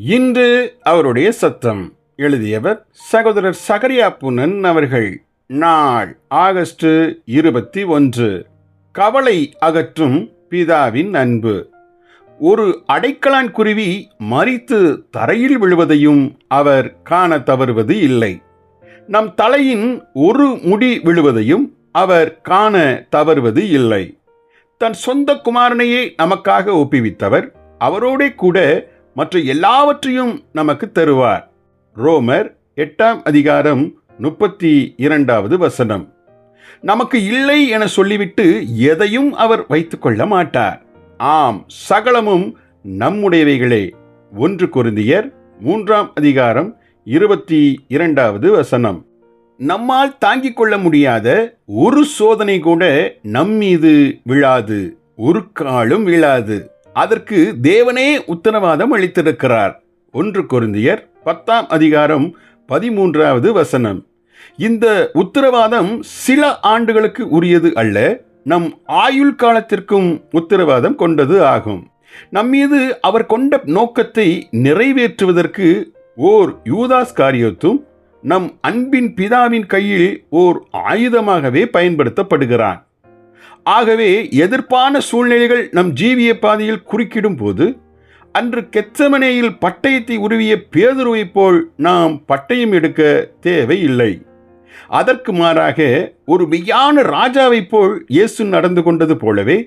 இன்று அவருடைய சத்தம். எழுதியவர் சகோதரர் சகரியா புனன் அவர்கள். நாள் ஆகஸ்ட் இருபத்தி ஒன்று. கவலை அகற்றும் பிதாவின் அன்பு. ஒரு அடைக்கலான் குருவி மறித்து தரையில் விழுவதையும் அவர் காண தவறுவது இல்லை. நம் தலையின் ஒரு முடி விழுவதையும் அவர் காண தவறுவது இல்லை. தன் சொந்த குமாரனையே நமக்காக ஒப்புவித்தவர் அவரோடே கூட மற்ற எல்லாவற்றையும் நமக்கு தருவார். ரோமர் எட்டாம் அதிகாரம் முப்பத்தி இரண்டாவது வசனம். நமக்கு இல்லை என சொல்லிவிட்டு எதையும் அவர் வைத்துக்கொள்ள மாட்டார். ஆம் சகலமும் நம்முடையவைகளே. ஒன்று குருந்தியர் மூன்றாம் அதிகாரம் இருபத்தி இரண்டாவது வசனம். நம்மால் தாங்கிக் கொள்ள முடியாத ஒரு சோதனை கூட நம் மீது விழாது. ஒரு காலும் விழாது. அதற்கு தேவனே உத்தரவாதம் அளித்திருக்கிறார். ஒன்று குருந்தியர் பத்தாம் அதிகாரம் பதிமூன்றாவது வசனம். இந்த உத்தரவாதம் சில ஆண்டுகளுக்கு உரியது அல்ல நம் ஆயுள் காலத்திற்கும் உத்தரவாதம் கொண்டது ஆகும். நம்மீது அவர் கொண்ட நோக்கத்தை நிறைவேற்றுவதற்கு ஓர் யூதாஸ் காரியத்தும் நம் அன்பின் பிதாவின் கையில் ஓர் ஆயுதமாகவே பயன்படுத்தப்படுகிறான். ஆகவே எதிர்ப்பான சூழ்நிலைகள் நம் ஜீவிய பாதையில் குறுக்கிடும் போது அன்று கெச்சமனேயில் பட்டயத்தை உருவிய பேதுருவைப் போல் நாம் பட்டயம் எடுக்க தேவையில்லை. அதற்கு மாறாக ஒரு மெய்யான ராஜாவைப் போல் இயேசு நடந்து கொண்டது போலவே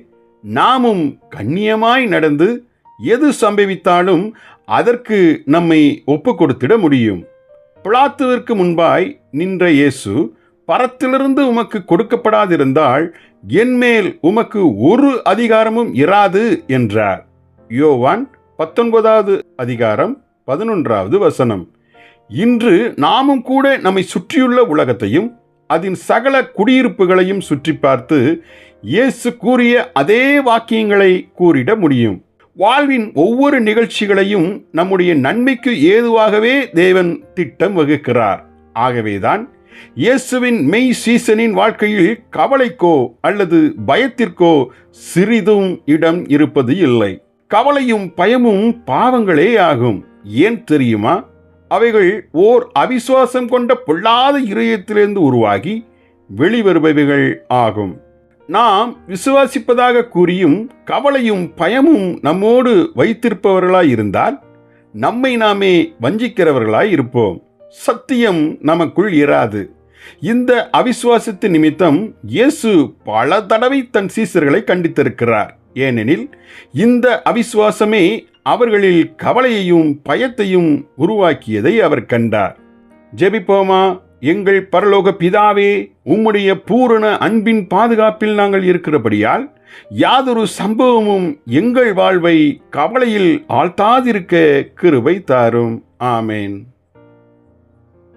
நாமும் கண்ணியமாய் நடந்து எது சம்பவித்தாலும் அதற்கு நம்மை ஒப்பு கொடுத்திட முடியும். பிளாத்துவிற்கு முன்பாய் நின்ற இயேசு பரத்திலிருந்து உமக்கு கொடுக்கப்படாதிருந்தால் என்மேல் உமக்கு ஒரு அதிகாரமும் இராது என்றார். யோவான் பத்தொன்பதாவது அதிகாரம் பதினொன்றாவது வசனம். இன்று நாமும் கூட நம்மை சுற்றியுள்ள உலகத்தையும் அதன் சகல குடியிருப்புகளையும் சுற்றி பார்த்து இயேசு கூறிய அதே வாக்கியங்களை கூறிட முடியும். வாழ்வின் ஒவ்வொரு நிகழ்ச்சிகளையும் நம்முடைய நன்மைக்கு ஏதுவாகவே தேவன் திட்டம் வகுக்கிறார். ஆகவேதான் இயேசுவின் மெய் சீசனின் வாழ்க்கையில் கவலைக்கோ அல்லது பயத்திற்கோ சிறிதும் இடம் இருப்பது இல்லை. கவலையும் பயமும் பாவங்களே ஆகும். ஏன் தெரியுமா? அவைகள் ஓர் அவிசுவாசம் கொண்ட பொல்லாத இருதயத்திலிருந்து உருவாகி வெளிவருபவைகள் ஆகும். நாம் விசுவாசிப்பதாக கூறியும் கவலையும் பயமும் நம்மோடு வைத்திருப்பவர்களாய் இருந்தால் நம்மை நாமே வஞ்சிக்கிறவர்களாய் இருப்போம் சத்தியம் நமக்குள் இராது. இந்த அவிசுவாசத்து நிமித்தம் இயேசு பல தடவை தன் சீசர்களை கண்டித்திருக்கிறார். ஏனெனில் இந்த அவிசுவாசமே அவர்களில் கவலையையும் பயத்தையும் உருவாக்கியதை அவர் கண்டார். ஜெபிப்போமா? எங்கள் பரலோக பிதாவே உம்முடைய பூரண அன்பின் பாதுகாப்பில் நாங்கள் இருக்கிறபடியால் யாதொரு சம்பவமும் எங்கள் வாழ்வை கவலையில் ஆழ்த்தாதிருக்க கிருபை தாரும். ஆமேன்.